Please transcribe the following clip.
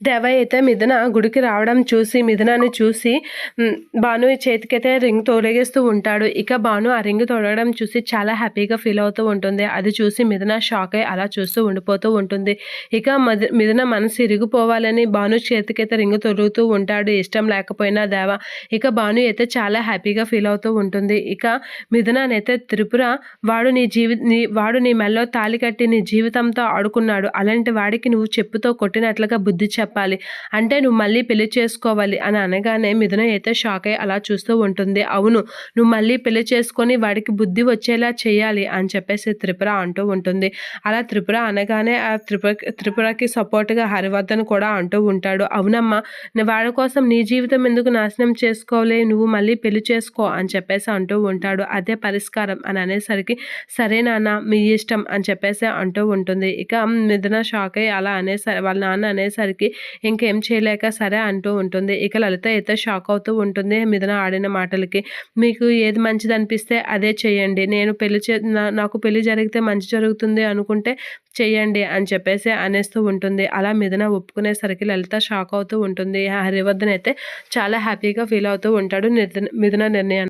దేవ అయితే మిథున గుడికి రావడం చూసి మిథునాన్ని చూసి భాను చేతికైతే రింగ్ తొలగిస్తూ ఉంటాడు. ఇక భాను ఆ రింగ్ తొడగడం చూసి చాలా హ్యాపీగా ఫీల్ అవుతూ ఉంటుంది. అది చూసి మిథున షాక్ అయి అలా చూస్తూ ఉండిపోతూ ఉంటుంది. ఇక మిథున మనసు ఇరిగిపోవాలని భాను చేతికైతే రింగ్ తొలుగుతూ ఉంటాడు. ఇష్టం లేకపోయినా దేవ ఇక భాను అయితే చాలా హ్యాపీగా ఫీల్ అవుతూ ఉంటుంది. ఇక మిథునానైతే త్రిపుర వాడు నీ జీవి నీ వాడు నీ మెల్లో తాలి కట్టి నీ జీవితంతో ఆడుకున్నాడు. అలాంటి వాడికి నువ్వు చెప్పుతో కొట్టినట్లుగా బుద్ధి చెప్ప చెప్పాలి. అంటే నువ్వు మళ్ళీ పెళ్ళి చేసుకోవాలి అని అనగానే మిథున అయితే షాక్ అయ్యి అలా చూస్తూ ఉంటుంది. అవును నువ్వు మళ్ళీ పెళ్ళి చేసుకొని వాడికి బుద్ధి వచ్చేలా చేయాలి అని చెప్పేసి త్రిపుర అంటూ ఉంటుంది. అలా త్రిపుర అనగానే ఆ త్రిపుర త్రిపురకి సపోర్ట్గా హరివర్ధన్ కూడా అంటూ ఉంటాడు. అవునమ్మా వాడి కోసం నీ జీవితం ఎందుకు నాశనం చేసుకోవాలి? నువ్వు మళ్ళీ పెళ్ళి చేసుకో అని చెప్పేసి అంటూ ఉంటాడు. అదే పరిష్కారం అని అనేసరికి సరే నాన్న మీ ఇష్టం అని చెప్పేసి అంటూ ఉంటుంది. ఇక మిథున షాక్ అయ్యి అలా అనేసరి వాళ్ళ నాన్న అనేసరికి ఇంకేం చేయలేక సరే అంటూ ఉంటుంది. ఇక లలిత అయితే షాక్ అవుతూ ఉంటుంది మిథున ఆడిన మాటలకి. మీకు ఏది మంచిది అనిపిస్తే అదే చేయండి. నేను పెళ్ళి చే నా- నాకు పెళ్ళి జరిగితే మంచి జరుగుతుంది అనుకుంటే చెయ్యండి అని చెప్పేసి అనేస్తూ ఉంటుంది. అలా మిథున ఒప్పుకునేసరికి లలిత షాక్ అవుతూ ఉంటుంది. హరివర్ధన్ అయితే చాలా హ్యాపీగా ఫీల్ అవుతూ ఉంటాడు. మిథున నిర్ణయం